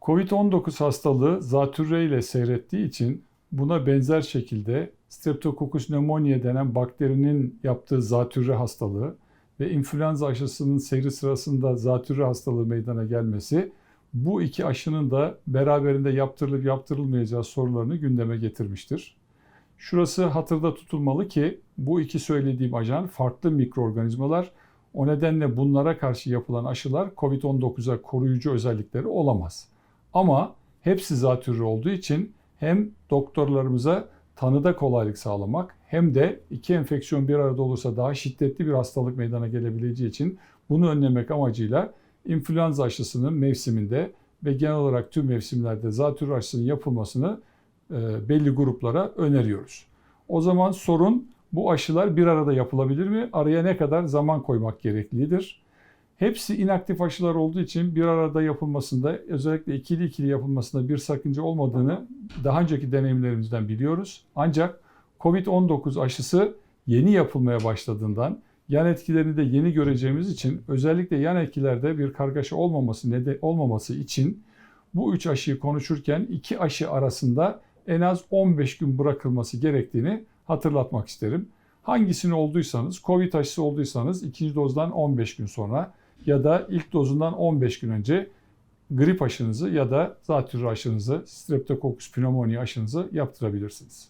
Covid-19 hastalığı zatürre ile seyrettiği için buna benzer şekilde Streptococcus pneumoniae denen bakterinin yaptığı zatürre hastalığı ve influenza aşısının seyri sırasında zatürre hastalığı meydana gelmesi bu iki aşının da beraberinde yaptırılıp yaptırılmayacağı sorularını gündeme getirmiştir. Şurası hatırda tutulmalı ki bu iki söylediğim ajan farklı mikroorganizmalar. O nedenle bunlara karşı yapılan aşılar COVID-19'a koruyucu özellikleri olamaz. Ama hepsi zatürre olduğu için hem doktorlarımıza tanıda kolaylık sağlamak hem de iki enfeksiyon bir arada olursa daha şiddetli bir hastalık meydana gelebileceği için bunu önlemek amacıyla influenza aşısının mevsiminde ve genel olarak tüm mevsimlerde zatürre aşısının yapılmasını e, belli gruplara öneriyoruz. O zaman sorun bu aşılar bir arada yapılabilir mi? Araya ne kadar zaman koymak gereklidir? Hepsi inaktif aşılar olduğu için bir arada yapılmasında özellikle ikili ikili yapılmasında bir sakınca olmadığını daha önceki deneyimlerimizden biliyoruz. Ancak COVID-19 aşısı yeni yapılmaya başladığından yan etkilerini de yeni göreceğimiz için özellikle yan etkilerde bir kargaşa olmaması neden olmaması için bu üç aşıyı konuşurken iki aşı arasında en az 15 gün bırakılması gerektiğini hatırlatmak isterim. Hangisini olduysanız, Covid aşısı olduysanız ikinci dozdan 15 gün sonra ya da ilk dozundan 15 gün önce grip aşınızı ya da zatürre aşınızı, Streptococcus pneumoniae aşınızı yaptırabilirsiniz.